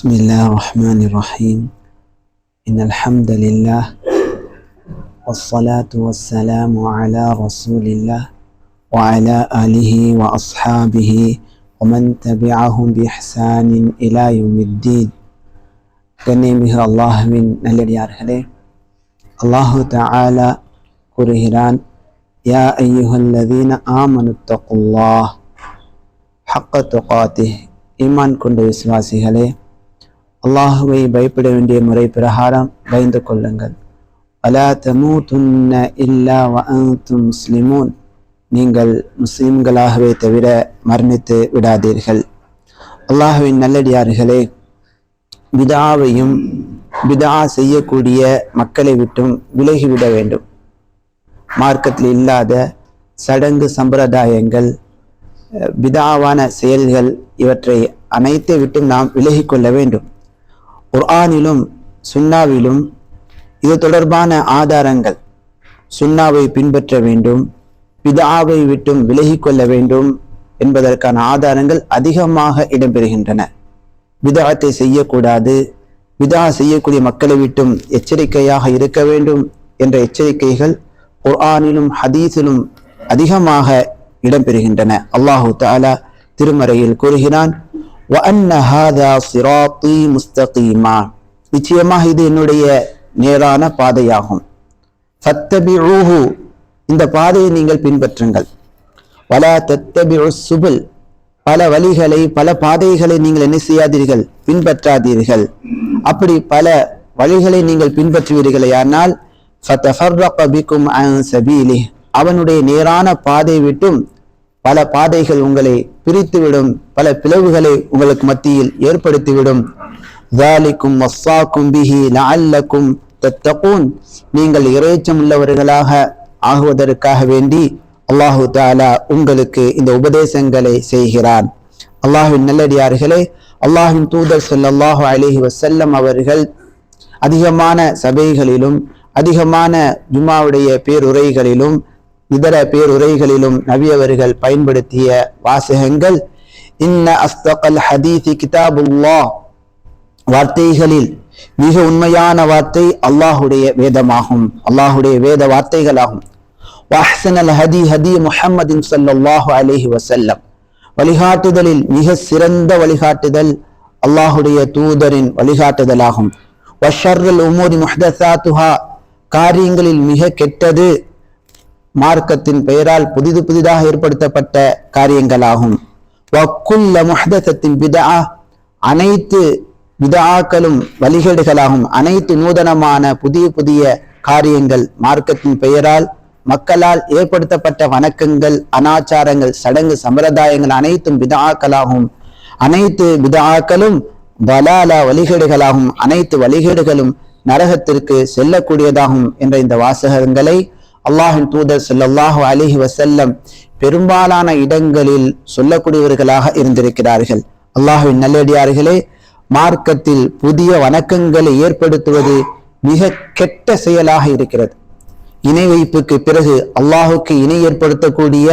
بسم الله الرحمن الرحيم إن الحمد لله والصلاة والسلام على رسول الله وعلى آله وأصحابه ومن تبعهم بإحسان إلى يوم الدين كنيمه الله من الذي يرحله الله تعالى كرهران يا أيها الذين آمنوا اتقوا الله حق تقاته إيمان كنت عليه அல்லாஹுவை பயப்பட வேண்டிய முறை பிரகாரம் பயந்து கொள்ளுங்கள். அலா தமூதுன்ன இல்லா வஅன்தும் முஸ்லிமூன். நீங்கள் முஸ்லிம்களாகவே தவிர மரணித்து விடாதீர்கள். அல்லாஹுவின் நல்லடியார்களே விதாவையும் விதா செய்யக்கூடிய மக்களை விட்டும் விலகிவிட வேண்டும். மார்க்கத்தில் இல்லாத சடங்கு சம்பிரதாயங்கள் விதாவான செயல்கள் இவற்றை அனைத்தை விட்டும் நாம் விலகிக் கொள்ள வேண்டும். குர்ஆனிலும் சுன்னாவிலும் இது தொடர்பான ஆதாரங்கள். சுன்னாவை பின்பற்ற வேண்டும் பிதாவை விட்டும் விலகிக் கொள்ள வேண்டும் என்பதற்கான ஆதாரங்கள் அதிகமாக இடம்பெறுகின்றன. விதாத்தை செய்யக்கூடாது விதா செய்யக்கூடிய மக்களை விட்டும் எச்சரிக்கையாக இருக்க வேண்டும் என்ற எச்சரிக்கைகள் குர்ஆனிலும் ஹதீஸிலும் அதிகமாக இடம்பெறுகின்றன. அல்லாஹு தாலா திருமறையில் கூறுகிறான் சிராத்தி முஸ்தகீமா நிச்சயமாக இது என்னுடைய நேரான பாதையாகும். ஃபத்தபி ஊஹு இந்த பாதையை நீங்கள் பின்பற்றுங்கள். பல தத்தபி சுபுல் பல வழிகளை பல பாதைகளை நீங்கள் என்ன செய்யாதீர்கள்? பின்பற்றாதீர்கள். அப்படி பல வழிகளை நீங்கள் பின்பற்றுவீர்களே ஆனால் அவனுடைய நேரான பாதை விட்டும் பல பாதைகள் உங்களை பிரித்துவிடும் பல பிளவுகளை உங்களுக்கு மத்தியில் ஏற்படுத்திவிடும். ஜாலிக்கும் மஸ்ஸாக்கும் பிஹி லஅல்லக்கும் தத்தகூன் நீங்கள் இறைச்சம் உள்ளவர்களாக ஆகுவதற்காக வேண்டி அல்லாஹு தாலா உங்களுக்கு இந்த உபதேசங்களை செய்கிறான். அல்லாஹின் நல்லடியார்களே அல்லாஹின் தூதர் சொல்லல்லாஹு அலிஹி வசல்லம் அவர்கள் அதிகமான சபைகளிலும் அதிகமான ஜுமாவுடைய பேருரைகளிலும் இதர பேருரைகளிலும் நவியவர்கள் பயன்படுத்திய வாசகங்கள் இன்ன அஸ்தகல் ஹதீசி கிதாபுல்லா வார்த்தைகளில் மிக உண்மையான வார்த்தை அல்லாஹுடைய வேதமாகும் அல்லாஹுடைய வேத வார்த்தைகளாகும். வஹ்சனல் ஹதி ஹதி முஹம்மதின் சல்லாஹு அலிஹி வசல்லம் வழிகாட்டுதலில் மிக சிறந்த வழிகாட்டுதல் அல்லாஹுடைய தூதரின் வழிகாட்டுதலாகும். வஷர்ருல் உமூரி முஹ்தஸாத்துஹா. காரியங்களில் மிக கெட்டது மார்க்கத்தின் பெயரால் புதிது புதிதாக ஏற்படுத்தப்பட்ட காரியங்களாகும். வக்குல்ல முஹதத்தின் பிதா அனைத்து விதாக்களும் வழிகேடுகளாகும். அனைத்து நூதனமான புதிய புதிய காரியங்கள் மார்க்கத்தின் பெயரால் மக்களால் ஏற்படுத்தப்பட்ட வணக்கங்கள் அனாச்சாரங்கள் சடங்கு சம்பிரதாயங்கள் அனைத்தும் விதாக்களாகும் அனைத்து விதாக்களும் பலாலா வழிகேடுகளாகும். அனைத்து வழிகேடுகளும் நரகத்திற்கு செல்லக்கூடியதாகும் என்ற இந்த வாசகங்களை அல்லாஹின் தூதர் செல்லல்லாஹு அலிஹி வசல்லம் பெரும்பாலான இடங்களில் சொல்லக்கூடியவர்களாக இருந்திருக்கிறார்கள். அல்லாஹுவின் நல்லடியார்களே மார்க்கத்தில் புதிய வணக்கங்களை ஏற்படுத்துவது மிக கெட்ட செயலாக இருக்கிறது. இணை வைப்புக்கு பிறகு அல்லாஹுக்கு இணை ஏற்படுத்தக்கூடிய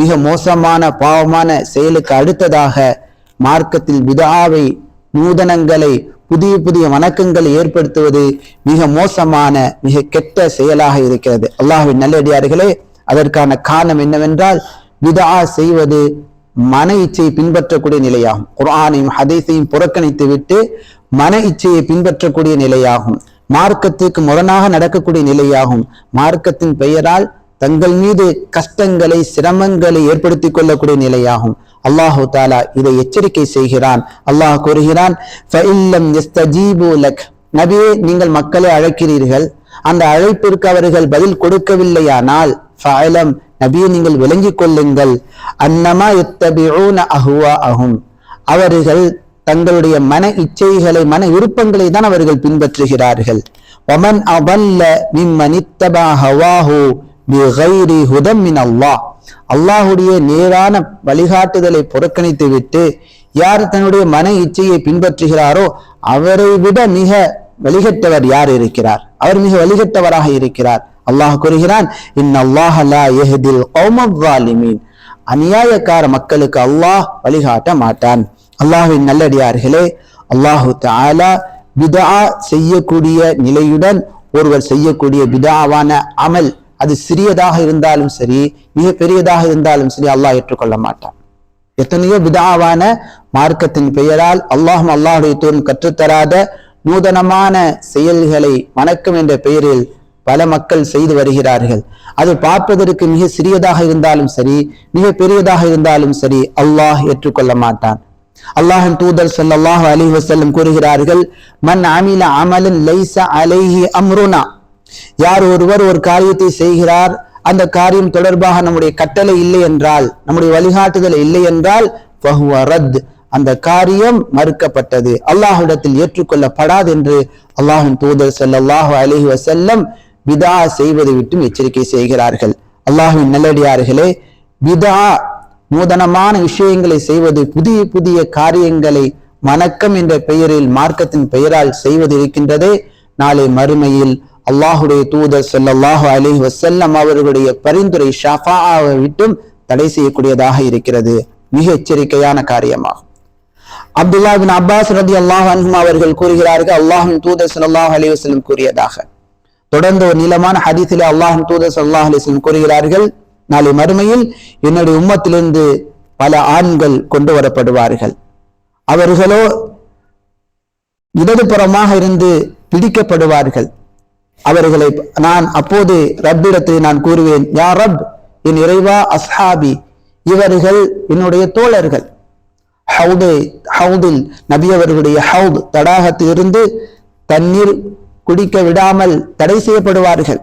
மிக மோசமான பாவமான செயலுக்கு அடுத்ததாக மார்க்கத்தில் விதாவை நூதனங்களை புதிய புதிய வணக்கங்களை ஏற்படுத்துவது மிக மோசமான மிக கெட்ட செயலாக இருக்கிறது. அல்லாஹின் நல்லடியார்களே அதற்கான காரணம் என்னவென்றால் விதா செய்வது மன இச்சையை பின்பற்றக்கூடிய நிலையாகும். குர்ஆனையும் ஹதீஸையும் புறக்கணித்து விட்டு மன இச்சையை பின்பற்றக்கூடிய நிலையாகும். மார்க்கத்திற்கு முரணாக நடக்கக்கூடிய நிலையாகும். மார்க்கத்தின் பெயரால் தங்கள் மீது கஷ்டங்களை சிரமங்களை ஏற்படுத்திக் கொள்ளக்கூடிய நிலையாகும். அல்லாஹு தாலா இதை எச்சரிக்கை செய்கிறான். அல்லாஹ் கூறுகிறான் நபியே நீங்கள் மக்களை அழைக்கிறீர்கள். அந்த அழைப்பிற்கு அவர்கள் பதில் கொடுக்கவில்லையானால் ஃபாயலம் நபியை நீங்கள் விளங்கிக் கொள்ளுங்கள். அன்னமா எத்தபியூன அஹுவா அஹும் அவர்கள் தங்களுடைய மன இச்சைகளை மன விருப்பங்களை தான் அவர்கள் பின்பற்றுகிறார்கள். ஒமன் அவல்ல மிம்மனித்தபா ஹவாஹு பிகைரி ஹுதம் மின் அல்லாஹ் அல்லாஹுடைய நேரான வழிகாட்டுதலை புறக்கணித்து விட்டு யார் தன்னுடைய மன இச்சையை பின்பற்றுகிறாரோ அவரை விட மிக வழிகட்டவர் யார் இருக்கிறார்? அவர் மிக வழிகட்டவராக இருக்கிறார். அல்லாஹ் கூறுகிறான் இன்னல்லாஹ அல்லாஹ் அநியாயக்கார மக்களுக்கு அல்லாஹ் வழிகாட்ட மாட்டான். அல்லாஹின் நல்லடியார்களே அல்லாஹு தாலா விதா செய்யக்கூடிய நிலையுடன் ஒருவர் செய்யக்கூடிய பிதாவான அமல் அது சிறியதாக இருந்தாலும் சரி மிக பெரியதாக இருந்தாலும் சரி அல்லாஹ் ஏற்றுக்கொள்ள மாட்டான். எத்தனையோ விதாவான மார்க்கத்தின் பெயரால் அல்லாஹும் அல்லாஹுடைய தூரம் கற்றுத்தராத நூதனமான செயல்களை வணக்கம் என்ற பெயரில் பல மக்கள் செய்து வருகிறார்கள். அது பார்ப்பதற்கு மிக சிறியதாக இருந்தாலும் சரி மிக பெரியதாக இருந்தாலும் சரி அல்லாஹ் ஏற்றுக்கொள்ள மாட்டான். அல்லாஹின் தூதர் ஸல்லல்லாஹு அலி வசல்லம் கூறுகிறார்கள் மன் அமில அமலன் லைச அலைஹி அம்ருனா. யார் ஒருவர் ஒரு காரியத்தை செய்கிறார் அந்த காரியம் தொடர்பாக நம்முடைய கட்டளை இல்லை என்றால் நம்முடைய வழிகாட்டுதல் இல்லை என்றால் ரத் அந்த காரியம் மறுக்கப்பட்டது. அல்லாஹ்விடத்தில் ஏற்றுக்கொள்ளப்படாது என்று அல்லாஹின் தூதர் ஸல்லல்லாஹு அலைஹி வசல்லம் பிதா செய்வதை விட்டும் எச்சரிக்கை செய்கிறார்கள். அல்லாஹின் நல்லடியார்களே பிதா நூதனமான விஷயங்களை செய்வது புதிய புதிய காரியங்களை வணக்கம் என்ற பெயரில் மார்க்கத்தின் பெயரால் செய்வது இருக்கின்றதே நாளை மறுமையில் அல்லாஹுடைய தூதர் செல்லல்லாஹு அலைஹி வசல்லம் அவர்களுடைய பரிந்துரை ஷஃபாவை விட்டும் தடை செய்யக்கூடியதாக இருக்கிறது. மிக எச்சரிக்கையான காரியமாகும். அப்துல்லா பின் அப்பாஸ் ரதி அல்லாஹ் அன்ஹும் அவர்கள் கூறுகிறார்கள் அல்லாஹின் தூதர் சல்லாஹ் அலி வஸல்லம் கூறியதாக. தொடர்ந்து ஒரு நீளமான ஹதீஸிலே அல்லாஹின் தூதர் சல்லாஹ் அலி வஸ்லம் கூறுகிறார்கள் நாளை மறுமையில் என்னுடைய உம்மத்திலிருந்து பல ஆண்கள் கொண்டு வரப்படுவார்கள். அவர்களோ இடதுபுறமாக இருந்து பிடிக்கப்படுவார்கள். அவர்களை நான் அப்போது ரப்பிடத்தில் நான் கூறுவேன் யா ரப் என் இறைவா அஸ்ஹாபி இவர்கள் என்னுடைய தோழர்கள். ஹவுது ஹவுதில் நபி அவர்களுடைய ஹவுத் தடாகத்திலிருந்து தண்ணீர் குடிக்க விடாமல் தடை செய்யப்படுவார்கள்.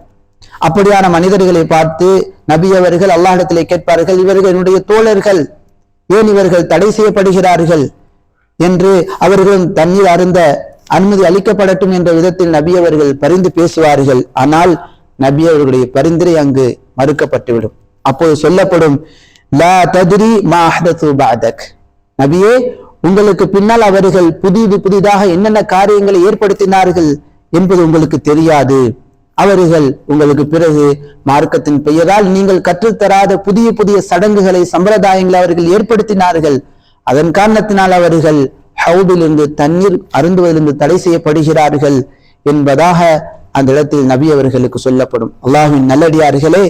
அப்படியான மனிதர்களை பார்த்து நபி அவர்கள் அல்லாஹிடத்திலே கேட்பார்கள் இவர்கள் என்னுடைய தோழர்கள் ஏன் இவர்கள் தடை செய்யப்படுகிறார்கள்? என்று அவர்களும் தண்ணீர் அருந்த அனுமதி அளிக்கப்படட்டும் என்ற விதத்தில் நபி அவர்கள் பரிந்து பேசுவார்கள். ஆனால் நபி அவர்களுடைய பரிந்துரை அங்கு மறுக்கப்பட்டுவிடும். அப்போது சொல்லப்படும் லா ததிரி மா நபியே உங்களுக்கு பின்னால் அவர்கள் புதிது புதிதாக என்னென்ன காரியங்களை ஏற்படுத்தினார்கள் என்பது உங்களுக்கு தெரியாது. அவர்கள் உங்களுக்கு பிறகு மார்க்கத்தின் பெயரால் நீங்கள் கற்றுத்தராத புதிய புதிய சடங்குகளை சம்பிரதாயங்களை அவர்கள் ஏற்படுத்தினார்கள். அதன் காரணத்தினால் அவர்கள் ஹவுதிலிருந்து தண்ணீர் அருந்துவதிலிருந்து தடை செய்யப்படுகிறார்கள் என்பதாக அந்த இடத்தில் நபி அவர்களுக்கு சொல்லப்படும். அல்லாஹ்வின் நல்லடியார்களே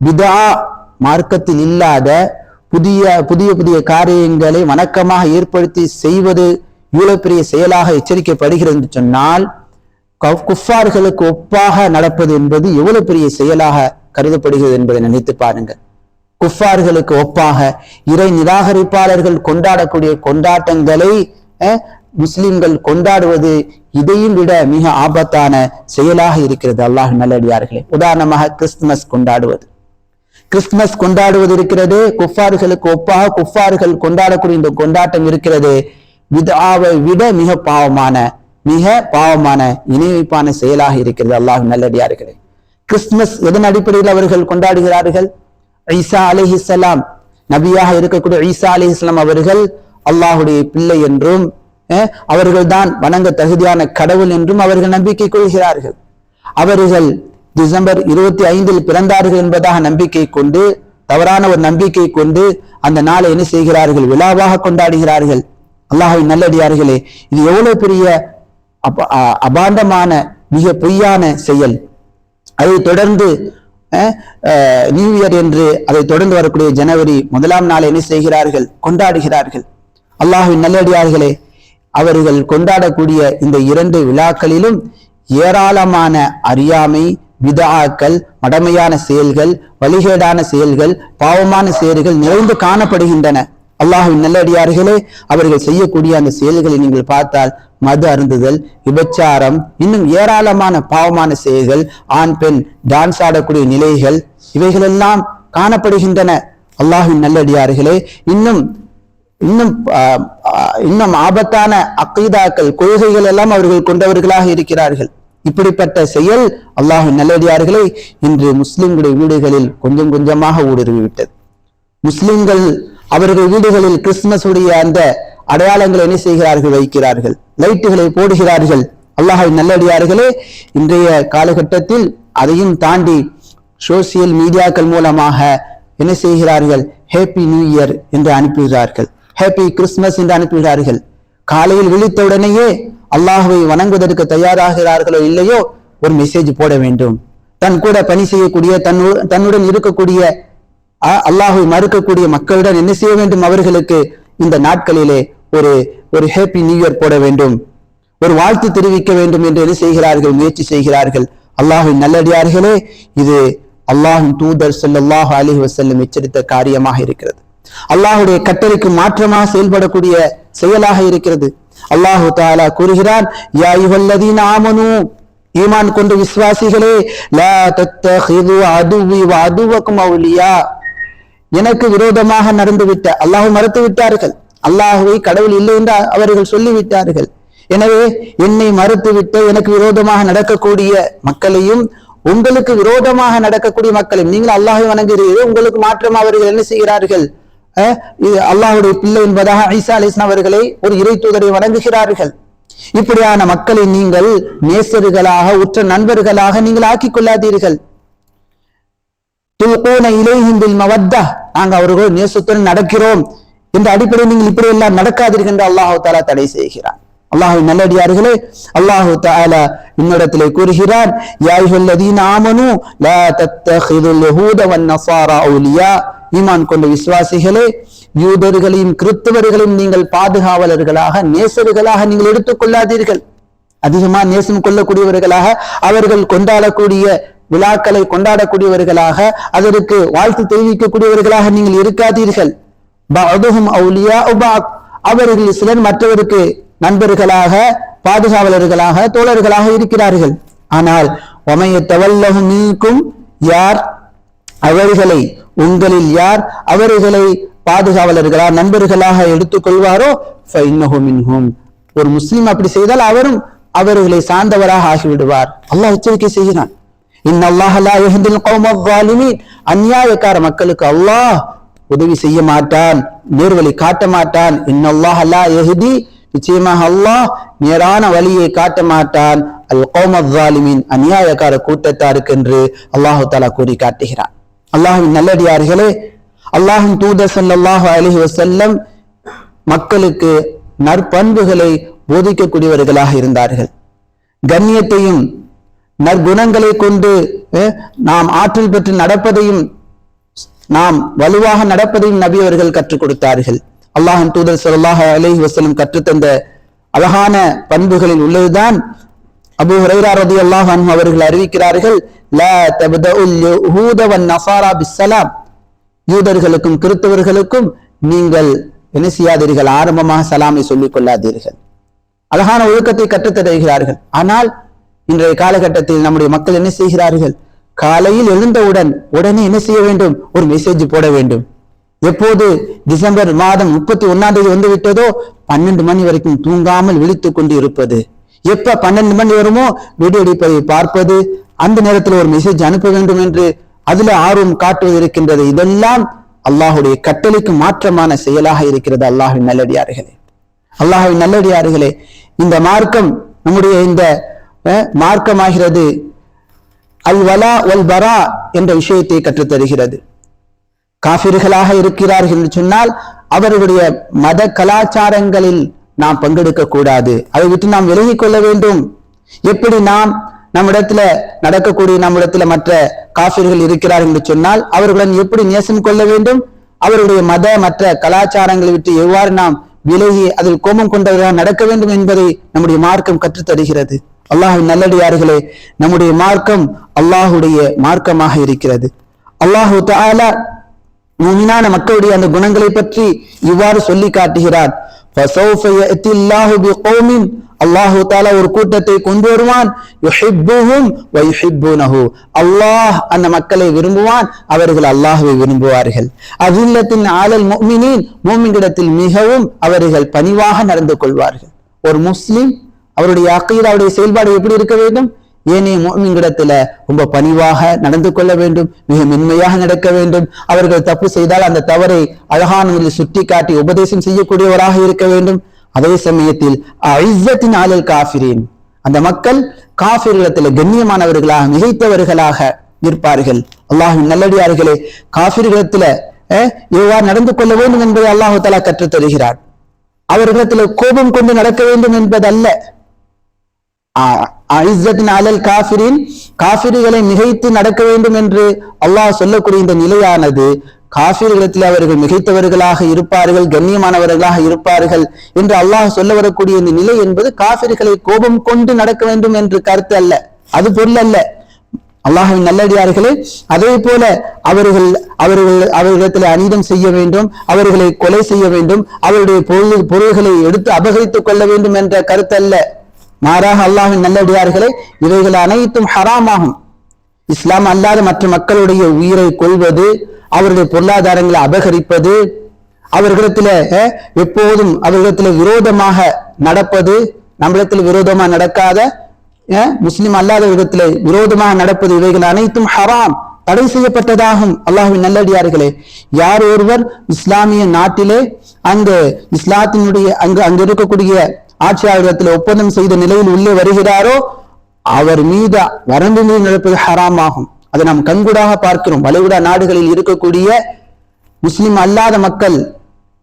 விதா மார்க்கத்தில் இல்லாத புதிய புதிய புதிய காரியங்களை வணக்கமாக ஏற்படுத்தி செய்வது இவ்வளவு பெரிய செயலாக எச்சரிக்கப்படுகிறது என்று சொன்னால் குஃபார்களுக்கு ஒப்பாக நடப்பது என்பது எவ்வளவு பெரிய செயலாக கருதப்படுகிறது என்பதை நினைத்து பாருங்கள். குஃபார்களுக்கு ஒப்பாக இறை நிராகரிப்பாளர்கள் கொண்டாடக்கூடிய கொண்டாட்டங்களை அஹ், முஸ்லிம்கள் கொண்டாடுவது இதையும் விட மிக ஆபத்தான செயலாக இருக்கிறது அல்லாஹ் நல்லடியார்களே. உதாரணமாக கிறிஸ்துமஸ் கொண்டாடுவது. கிறிஸ்துமஸ் கொண்டாடுவது இருக்கிறது குஃபார்களுக்கு ஒப்பாக குஃபார்கள் கொண்டாடக்கூடிய இந்த கொண்டாட்டம் இருக்கிறது விதாவை விட மிக பாவமான மிக பாவமான இணைவைப்பான செயலாக இருக்கிறது அல்லாஹ் நல்லடியார்களே. கிறிஸ்துமஸ் எதன் அடிப்படையில் அவர்கள் கொண்டாடுகிறார்கள்? ஈசா அலிஹிஸ்லாம் நபியாக இருக்கக்கூடிய ஈசா அலிஹிஸ்லாம் அவர்கள் அல்லாஹுடைய பிள்ளை என்றும் அவர்கள்தான் வணங்க தகுதியான கடவுள் என்றும் அவர்கள் நம்பிக்கை கொள்கிறார்கள். அவர்கள் டிசம்பர் இருபத்தி ஐந்தில் பிறந்தார்கள் என்பதாக நம்பிக்கை கொண்டு தவறான ஒரு நம்பிக்கை கொண்டு அந்த நாளை என்ன செய்கிறார்கள்? விழாவாக கொண்டாடுகிறார்கள். அல்லாஹ்வின் நல்லடியார்களே இது எவ்வளவு பெரிய அபாண்டமான மிக பொய்யான செயல். அதை தொடர்ந்து நியூ இயர் என்று அதை தொடர்ந்து வரக்கூடிய ஜனவரி முதலாம் நாள் என்ன செய்கிறார்கள்? கொண்டாடுகிறார்கள். அல்லாஹின் நல்லடியார்களே அவர்கள் கொண்டாடக்கூடிய இந்த இரண்டு விழாக்களிலும் ஏராளமான அறியாமை விதாக்கள் மடமையான செயல்கள் வழிகேடான செயல்கள் பாவமான செயல்கள் நிறைந்து காணப்படுகின்றன. அல்லாஹ்வின் நல்லடியார்களே அவர்கள் செய்யக்கூடிய அந்த செயல்களை நீங்கள் பார்த்தால் மது அருந்துதல் விபச்சாரம் இன்னும் ஏராளமான பாவமான செயல்கள் ஆண் பெண் டான்ஸ் ஆடக்கூடிய நிலைகள் இவைகளெல்லாம் காணப்படுகின்றன. அல்லாஹ்வின் நல்லடியார்களே இன்னும் இன்னும் இன்னும் ஆபத்தான அக்கீதாக்கள் கொள்கைகள் எல்லாம் அவர்கள் கொண்டவர்களாக இருக்கிறார்கள். இப்படிப்பட்ட செயல் அல்லாஹு நல்லடியார்களை இன்று முஸ்லிம்களுடைய வீடுகளில் கொஞ்சம் கொஞ்சமாக ஊடுருவிவிட்டது. முஸ்லிம்கள் அவர்கள் வீடுகளில் கிறிஸ்துமஸ் உடைய அந்த அடையாளங்களை என்ன செய்கிறார்கள் வைக்கிறார்கள். லைட்டுகளை போடுகிறார்கள். அல்லாஹை நல்லடியார்களே இன்றைய காலகட்டத்தில் அதையும் தாண்டி சோசியல் மீடியாக்கள் மூலமாக என்ன செய்கிறார்கள்? ஹேப்பி நியூ இயர் என்று அனுப்புகிறார்கள் ஹேப்பி கிறிஸ்துமஸ் என்று அனுப்புகிறார்கள் காலையில் விழித்தவுடனேயே அல்லாஹுவை வணங்குவதற்கு தயாராகிறார்களோ இல்லையோ ஒரு மெசேஜ் போட வேண்டும். தன் கூட பணி செய்யக்கூடிய தன்னு தன்னுடன் இருக்கக்கூடிய அல்லாஹை மறுக்கக்கூடிய மக்களுடன் என்ன செய்ய வேண்டும் அவர்களுக்கு இந்த நாட்களிலே ஒரு ஒரு ஹேப்பி நியூ இயர் போட வேண்டும். ஒரு வாழ்த்து தெரிவிக்க வேண்டும் என்று என்ன செய்கிறார்கள் முயற்சி செய்கிறார்கள். அல்லாஹின் நல்லடியார்களே இது அல்லாஹின் தூதர் ஸல்லல்லாஹு அலி வசல்லம் எச்சரித்த காரியமாக இருக்கிறது. அல்லாஹுடைய கட்டளைக்கு மாற்றமாக செயல்படக்கூடிய செயலாக இருக்கிறது. அல்லாஹு தாலா கூறுகிறான் யா அய்யுஹல்லதீன ஆமனு ஈமான் கொண்ட விசுவாசிகளே லா தத்தஹிது அதுவி வ அதுவக்கும் அவுலியா. எனக்கு விரோதமாக நடந்துவிட்ட அல்லாஹை மறுத்து விட்டார்கள் அல்லாஹுவை கடவுள் இல்லை என்று அவர்கள் சொல்லிவிட்டார்கள். எனவே என்னை மறுத்துவிட்ட எனக்கு விரோதமாக நடக்கக்கூடிய மக்களையும் உங்களுக்கு விரோதமாக நடக்கக்கூடிய மக்களையும் நீங்கள் அல்லாஹை வணங்குகிறீர்கள் உங்களுக்கு மாற்றம் அவர்கள் என்ன செய்கிறார்கள்? அஹ், இது பிள்ளை என்பதாக ஐசா அலிஸ்லாம் அவர்களை ஒரு இறை தூதரை வணங்குகிறார்கள். இப்படியான மக்களை நீங்கள் நேசர்களாக உற்ற நண்பர்களாக நீங்கள் ஆக்கிக் கொள்ளாதீர்கள். துல்கூன இலைஹிம் பில் மவத்தா. நாங்க அவர்கள் நேசத்துடன் நடக்கிறோம். என்ற அடிப்படையில் நீங்கள் இப்படி எல்லாம் நடக்காதீர்கள் என்று அல்லாஹு தாலா தடை செய்கிறான். அல்லாஹு நல்லடியார்களே அல்லாஹு தாலா இன்னிடத்திலே கூறுகிறான் யா ஆமனு லா தத்தஹிதுல் யஹூத வன் நசாரா அவுலியா ஈமான் கொண்ட விசுவாசிகளே யூதர்களையும் கிறிஸ்தவர்களையும் நீங்கள் பாதுகாவலர்களாக நேசர்களாக நீங்கள் எடுத்துக் கொள்ளாதீர்கள். அதிகமா நேசம் கொள்ளக்கூடியவர்களாக அவர்கள் கொண்டாடக்கூடிய விழாக்களை கொண்டாடக்கூடியவர்களாக அதற்கு வாழ்த்து தெரிவிக்கக்கூடியவர்களாக நீங்கள் இருக்காதீர்கள். பஅதுஹும் அவர்கள் சிலர் மற்றவருக்கு நண்பர்களாக பாதுகாவலர்களாக தோழர்களாக இருக்கிறார்கள். ஆனால் ஒமைய தவல்லகும் நீக்கும் யார்? அவர்களை உங்களில் யார் அவர்களை பாதுகாவலர்களா நண்பர்களாக எடுத்துக்கொள்வாரோ? ஃபைன்னஹு ஒரு முஸ்லீம் அப்படி செய்தால் அவரும் அவர்களை சார்ந்தவராக ஆகிவிடுவார். அல்லாஹ் எச்சரிக்கை செய்கிறான். அந்நியாயக்கார மக்களுக்கு அல்லாஹ் உதவி செய்ய மாட்டான் நேர்வழி காட்ட மாட்டான் இன்னல்லாஹ் அல்லா யஹ்தி நிச்சயமாக அல்லாஹ் நேரான வழியை காட்ட மாட்டான் அல் கௌம ஸாலிமீன் அநியாயக்கார கூட்டத்தாருக்கு என்று அல்லாஹு தாலா கூறி காட்டுகிறான் அல்லாஹின் நல்லடியார்களே அல்லாஹின் தூதர் சல்லாஹு அலஹி வசல்லம் மக்களுக்கு நற்பண்புகளை போதிக்கக்கூடியவர்களாக இருந்தார்கள் கண்ணியத்தையும் நற்குணங்களை கொண்டு நாம் ஆற்றல் பெற்று நடப்பதையும் நாம் வலுவாக நடப்பதையும் நபி அவர்கள் கற்றுக் கொடுத்தார்கள். அல்லாஹன் தூதர் ஸல்லல்லாஹு அலஹி வசலம் கற்றுத்தந்த அழகான பண்புகளில் உள்ளதுதான். அபு ஹுரைரா ரலியல்லாஹு அன்ஹு அவர்கள் அறிவிக்கிறார்கள் லா பிஸ்ஸலாம் யூதர்களுக்கும் கிறிஸ்தவர்களுக்கும் நீங்கள் என்ன செய்யாதீர்கள் ஆரம்பமாக சலாமை சொல்லிக் கொள்ளாதீர்கள். அழகான ஒழுக்கத்தை கற்றுத் தருகிறார்கள் ஆனால் இன்றைய காலகட்டத்தில் நம்முடைய மக்கள் என்ன செய்கிறார்கள்? காலையில் எழுந்தவுடன் உடனே என்ன செய்ய வேண்டும்? ஒரு மெசேஜ் போட வேண்டும். எப்போது டிசம்பர் மாதம் முப்பத்தி ஒன்னாம் தேதி வந்து விட்டதோ பன்னெண்டு மணி வரைக்கும் தூங்காமல் விழித்துக் கொண்டு இருப்பது எப்ப பன்னெண்டு மணி வருமோ? வீடியோ எடுப்பதை பார்ப்பது. அந்த நேரத்தில் ஒரு மெசேஜ் அனுப்ப வேண்டும் என்று அதுல ஆர்வம் காட்டுவது இருக்கின்றது. இதெல்லாம் அல்லாஹுடைய கட்டளைக்கு மாற்றமான செயலாக இருக்கிறது அல்லாஹின் நல்லடியார்களே. அல்லாஹின் நல்லடியார்களே இந்த மார்க்கம் நம்முடைய இந்த மார்க்கமாகிறது. அல் வலா வல் பரா என்ற விஷயத்தை கற்றுத்தருகிறது. காபிர்களாக இருக்கிறார்கள் என்று சொன்னால் அவர்களுடைய மத கலாச்சாரங்களில் நாம் பங்கெடுக்க கூடாது. அதை விட்டு நாம் விலகி கொள்ள வேண்டும். எப்படி நாம் நம்மிடத்துல நடக்கக்கூடிய நம்மிடத்துல மற்ற காபிர்கள் இருக்கிறார்கள் என்று சொன்னால் அவர்களுடன் எப்படி நேசம் கொள்ள வேண்டும்? அவருடைய மத மற்ற கலாச்சாரங்களை விட்டு எவ்வாறு நாம் விலகி அதில் கோபம் கொண்டவர்களாக நடக்க வேண்டும் என்பதை நம்முடைய மார்க்கம் கற்றுத்தருகிறது. தருகிறது நல்லடியார்களே நம்முடைய மார்க்கம் அல்லாஹுடைய மார்க்கமாக இருக்கிறது. அல்லாஹு தஆலா மூமினான மக்களுடைய அந்த குணங்களை பற்றி இவ்வாறு சொல்லி காட்டுகிறார். அல்லாஹு தாலா ஒரு கூட்டத்தை கொண்டு வருவான். அல்லாஹ் அந்த மக்களை விரும்புவான். அவர்கள் அல்லாஹுவை விரும்புவார்கள். அதில்லத்தின் ஆளல் மோமினின் மோமினிடத்தில் மிகவும் அவர்கள் பணிவாக நடந்து கொள்வார்கள். ஒரு முஸ்லீம் அவருடைய அக்கையில் அவருடைய செயல்பாடு எப்படி இருக்க வேண்டும்? ஏனே மோமிங்கிடத்துல ரொம்ப பணிவாக நடந்து கொள்ள வேண்டும். மிக மென்மையாக நடக்க வேண்டும். அவர்கள் தப்பு செய்தால் அந்த தவறை அழகான முறையில் சுட்டி காட்டி உபதேசம் செய்யக்கூடியவராக இருக்க வேண்டும். அதே சமயத்தில் அழிசத்தினாலில் ஆளல் காஃபிரீன். அந்த மக்கள் காஃபிர்களிடத்தில் கண்ணியமானவர்களாக மிகைத்தவர்களாக நிற்பார்கள். அல்லாஹின் நல்லடியார்களே காஃபிர்களிடத்துல அஹ், எவ்வாறு நடந்து கொள்ள வேண்டும் என்பதை அல்லாஹு தலா கற்றுத் தருகிறார். அவர்களிடத்தில் கோபம் கொண்டு நடக்க வேண்டும் என்பதல்ல. ஐசத்தின் அலல் காஃபிரின் காஃபிரிகளை மிகைத்து நடக்க வேண்டும் என்று அல்லாஹ் சொல்லக்கூடிய இந்த நிலையானது காஃபிர்களிடத்தில் அவர்கள் மிகைத்தவர்களாக இருப்பார்கள் கண்ணியமானவர்களாக இருப்பார்கள் என்று அல்லாஹ் சொல்ல வரக்கூடிய இந்த நிலை என்பது காஃபிர்களை கோபம் கொண்டு நடக்க வேண்டும் என்று கருத்து அல்ல. அது பொருள் அல்ல. அல்லாஹின் நல்லடியார்களே அதே போல அவர்கள் அவர்கள் அவர்களிடத்தில் அநீதம் செய்ய வேண்டும் அவர்களை கொலை செய்ய வேண்டும் அவருடைய பொருள் பொருள்களை எடுத்து அபகரித்துக் கொள்ள வேண்டும் என்ற கருத்தல்ல மாறாக அல்லாஹின் நல்லடியார்களே இவைகள் அனைத்தும் ஹராமாகும். இஸ்லாம் அல்லாத மற்ற மக்களுடைய உயிரை கொள்வது அவருடைய பொருளாதாரங்களை அபகரிப்பது அவர்களிடத்துல எப்போதும் அவர்களிடத்துல விரோதமாக நடப்பது நம்மிடத்தில் விரோதமாக நடக்காத முஸ்லிம் அல்லாத விதத்துல விரோதமாக நடப்பது இவைகள் அனைத்தும் ஹராம் தடை செய்யப்பட்டதாகும். அல்லாஹுவின் நல்லடியார்களே யார் ஒருவர் இஸ்லாமிய நாட்டிலே அந்த இஸ்லாத்தினுடைய அங்கு அங்கு இருக்கக்கூடிய ஆட்சியாளரிடத்தில் ஒப்பந்தம் செய்த நிலையில் உள்ளே வருகிறாரோ அவர் மீது வரம்பு மீது நடப்பது ஹராம் ஆகும் அதை நாம் கண்கூடாக பார்க்கிறோம். வளைகுடா நாடுகளில் இருக்கக்கூடிய முஸ்லிம் அல்லாத மக்கள்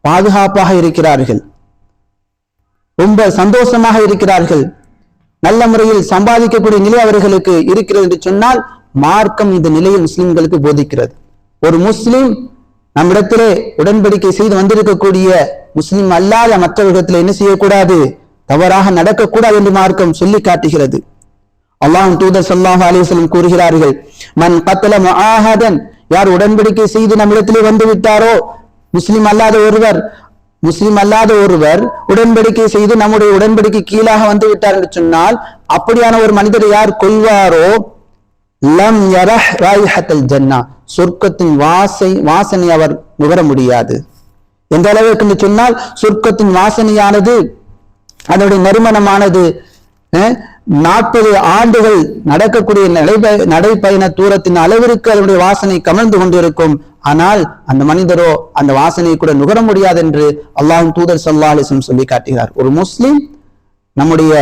பாதுகாப்பாக இருக்கிறார்கள். ரொம்ப சந்தோஷமாக இருக்கிறார்கள். நல்ல முறையில் சம்பாதிக்கக்கூடிய நிலை அவர்களுக்கு இருக்கிறது என்று சொன்னால் மார்க்கம் இந்த நிலையை முஸ்லிம்களுக்கு போதிக்கிறது. ஒரு முஸ்லிம் நம்மிடத்திலே உடன்படிக்கை செய்து வந்திருக்கக்கூடிய முஸ்லிம் அல்லாத மற்றவர்களிடத்தில் என்ன செய்யக்கூடாது? தவறாக நடக்கக்கூடாது என்று மார்க்கம் சொல்லி காட்டுகிறது. அல்லாஹ் தூதர் ஸல்லல்லாஹு அலைஹி கூறுகிறார்கள் மன் கத்தல மகாஹதன் யார் உடன்படிக்கை செய்து நம்மிடத்திலே வந்து விட்டாரோ? முஸ்லிம் அல்லாத ஒருவர் முஸ்லிம் அல்லாத ஒருவர் உடன்படிக்கை செய்து நம்முடைய உடன்படிக்கை கீழாக வந்து விட்டார் என்று சொன்னால் அப்படியான ஒரு மனிதர் யார் கொள்வாரோ லம் யரஹ் ராயிஹத்தல் ஜன்னா. சொர்க்கத்தின் வாசை வாசனை அவர் நுகர முடியாது. எந்த அளவுக்கு என்று சொன்னால் சொர்க்கத்தின் வாசனையானது அதனுடைய நறுமணமானது நாற்பது ஆண்டுகள் நடக்கக்கூடிய நடைப நடைப்பயண தூரத்தின் அளவிற்கு அதனுடைய வாசனை கமழ்ந்து கொண்டிருக்கும். ஆனால் அந்த மனிதரோ அந்த வாசனையை கூட நுகர முடியாது என்று அல்லாஹும் தூதர் ஸல்லல்லாஹு அலைஹி சொல்லி காட்டுகிறார். ஒரு முஸ்லிம் நம்முடைய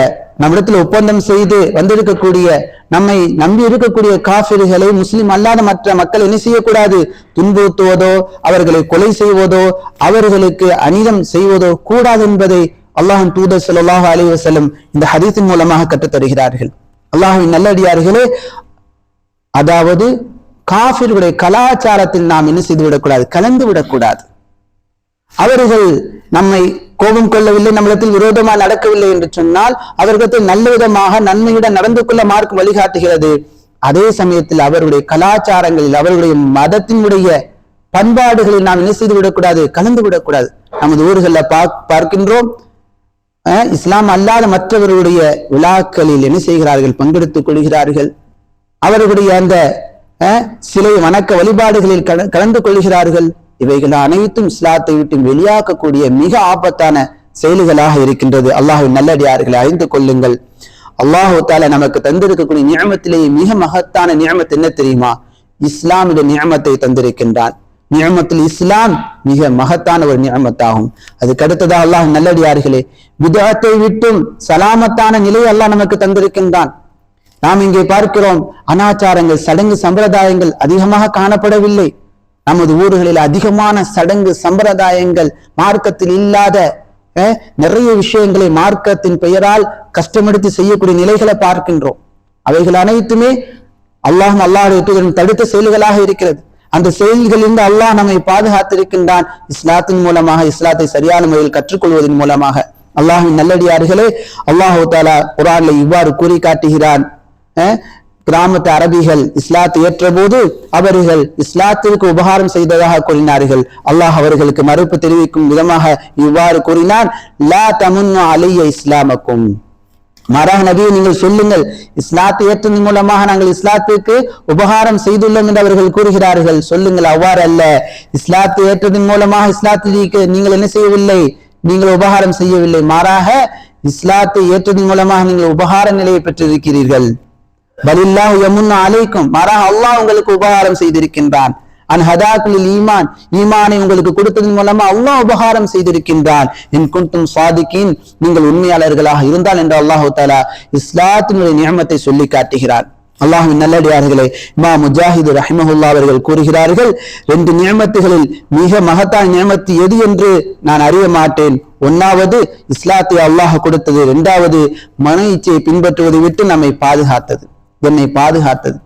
நம்மிடத்தில் ஒப்பந்தம் செய்து வந்திருக்கக்கூடிய நம்மை நம்பி இருக்கக்கூடிய காஃபிர்களை முஸ்லிம் அல்லாத மற்ற மக்கள் என்ன செய்யக்கூடாது? துன்புறுத்துவதோ அவர்களை கொலை செய்வதோ அவர்களுக்கு அநீதம் செய்வதோ கூடாது என்பதை அல்லாஹின் தூதர் ஸல்லல்லாஹு அலி செல்லும் இந்த ஹதீஸின் மூலமாக கற்றுத் தருகிறார்கள் அல்லாஹின் நல்லடியார்களே அதாவது காபிர்களுடைய கலாச்சாரத்தில் நாம் என்ன செய்து விடக்கூடாது? கலந்து விடக்கூடாது. அவர்கள் நம்மை கோபம் கொள்ளவில்லை நம்மிடத்தில் விரோதமாக நடக்கவில்லை என்று சொன்னால் அவர்களிடத்தில் நல்ல விதமாக நன்மையுடன் நடந்து கொள்ள மார்க்கம் வழிகாட்டுகிறது. அதே சமயத்தில் அவருடைய கலாச்சாரங்களில் அவர்களுடைய மதத்தினுடைய பண்பாடுகளில் நாம் என்ன செய்து விடக்கூடாது? கலந்து விடக்கூடாது. நமது ஊர்களில் பார்க்கின்றோம் இஸ்லாம் அல்லாத மற்றவர்களுடைய விழாக்களில் என்ன செய்கிறார்கள்? பங்கெடுத்துக் கொள்கிறார்கள். அவர்களுடைய அந்த அஹ், சிலை வணக்க வழிபாடுகளில் கல- கலந்து கொள்கிறார்கள். இவைகள் அனைத்தும் இஸ்லாத்தை விட்டு வெளியாக்கக்கூடிய மிக ஆபத்தான செயல்களாக இருக்கின்றது. அல்லாஹின் நல்லடியார்களை அறிந்து கொள்ளுங்கள். அல்லாஹு நமக்கு தந்திருக்கக்கூடிய நியமத்திலேயே மிக மகத்தான நியமத்து என்ன தெரியுமா? இஸ்லாமிய நியமத்தை தந்திருக்கின்றான். நியமத்தில் இஸ்லாம் மிக மகத்தான ஒரு நியமத்தாகும். அதுக்கு அடுத்ததா அல்லாஹ் நல்லடியார்களே விதத்தை விட்டும் சலாமத்தான நிலை அல்லாஹ் நமக்கு தந்திருக்கின்றான். நாம் இங்கே பார்க்கிறோம் அனாச்சாரங்கள் சடங்கு சம்பிரதாயங்கள் அதிகமாக காணப்படவில்லை. நமது ஊர்களில் அதிகமான சடங்கு சம்பிரதாயங்கள் மார்க்கத்தில் இல்லாத அஹ், நிறைய விஷயங்களை மார்க்கத்தின் பெயரால் கஷ்டமெடுத்து செய்யக்கூடிய நிலைகளை பார்க்கின்றோம். அவைகள் அனைத்துமே அல்லாஹும் அல்லாஹுடைய தடுத்த செயல்களாக இருக்கிறது. அந்த செயல்களிலிருந்து அல்லாஹ் நம்மை பாதுகாத்திருக்கின்றான். இஸ்லாத்தின் மூலமாக இஸ்லாத்தை சரியான முறையில் கற்றுக்கொள்வதன் மூலமாக. அல்லாஹின் நல்லடியார்களே அல்லாஹு தாலா குரான்ல இவ்வாறு கூறி காட்டுகிறான் கிராமத்து அரபிகள் இஸ்லாத்தை ஏற்றபோது அவர்கள் இஸ்லாத்திற்கு உபகாரம் செய்ததாக கூறினார்கள். அல்லாஹ் அவர்களுக்கு மறுப்பு தெரிவிக்கும் விதமாக இவ்வாறு கூறினான் லா தமுன்னு அலிய இஸ்லாமக்கும். மாறாக நபியை நீங்கள் சொல்லுங்கள். இஸ்லாத்தை ஏற்றதன் மூலமாக நாங்கள் இஸ்லாத்திற்கு உபகாரம் செய்துள்ளோம் என்று அவர்கள் கூறுகிறார்கள். சொல்லுங்கள் அவ்வாறு அல்ல. இஸ்லாத்தை ஏற்றதன் மூலமாக இஸ்லாத்திற்கு நீங்கள் என்ன செய்யவில்லை? நீங்கள் உபகாரம் செய்யவில்லை. மாறாக இஸ்லாத்தை ஏற்றதன் மூலமாக நீங்கள் உபகார நிலையை பெற்றிருக்கிறீர்கள். பலில்லாஹ் யமுன்னு அலைக்கும். மாறாக அல்லாஹ் உங்களுக்கு உபகாரம் செய்திருக்கின்றான். அன் ஹதாக்குலில் ஈமான். ஈமானை உங்களுக்கு கொடுத்ததன் மூலமா அல்லாஹ் உபகாரம் செய்திருக்கின்றான். என் குண்டும் சாதிக்கின் நீங்கள் உண்மையாளர்களாக இருந்தால் என்று அல்லாஹு தாலா இஸ்லாத்தினுடைய நியமத்தை சொல்லி காட்டுகிறான். அல்லாஹின் நல்லடியார்களே இமா முஜாஹிது ரஹிமஹுல்லா அவர்கள் கூறுகிறார்கள் ரெண்டு நியமத்துகளில் மிக மகத்தான நியமத்து எது என்று நான் அறிய மாட்டேன். ஒன்னாவது இஸ்லாத்தை அல்லாஹ் கொடுத்தது. இரண்டாவது மன இச்சையை பின்பற்றுவதை விட்டு நம்மை பாதுகாத்தது. என்னை பாதுகாத்தது.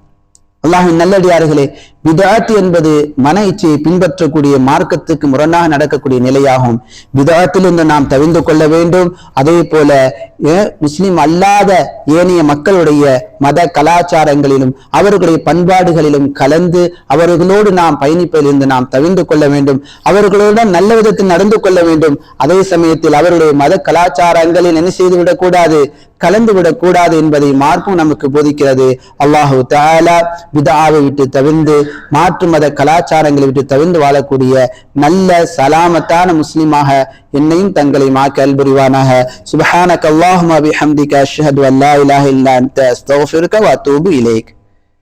அல்லாஹின் நல்லடியார்களே விதாத் என்பது மன இச்சையை பின்பற்றக்கூடிய மார்க்கத்துக்கு முரணாக நடக்கக்கூடிய நிலையாகும். விதாத்திலிருந்து நாம் தவிர்ந்து கொள்ள வேண்டும். அதே போல முஸ்லிம் அல்லாத ஏனைய மக்களுடைய மத கலாச்சாரங்களிலும் அவர்களுடைய பண்பாடுகளிலும் கலந்து அவர்களோடு நாம் பயணிப்பதிலிருந்து நாம் தவிர்ந்து கொள்ள வேண்டும். அவர்களுடன் நல்ல விதத்தில் நடந்து கொள்ள வேண்டும். அதே சமயத்தில் அவருடைய மத கலாச்சாரங்களில் என்ன செய்து விடக்கூடாது? கலந்து விடக்கூடாது என்பதை மார்க்கும் நமக்கு போதிக்கிறது. அல்லாஹு தாலா விதாவை விட்டு தவிர்ந்து மாற்று மத கலாச்சாரங்களை விட்டு தவிர்ந்து வாழக்கூடிய நல்ல சலாமத்தான முஸ்லிமாக என்னையும் தங்களை மாக்க புரிவானாக சுபஹான அல்லாஹும்ம பிஹம்திக அஷ்ஹது அன் லா இலாஹ இல்லா அன்த அஸ்தக்ஃபிருக வ அத்தூபு இலைக்.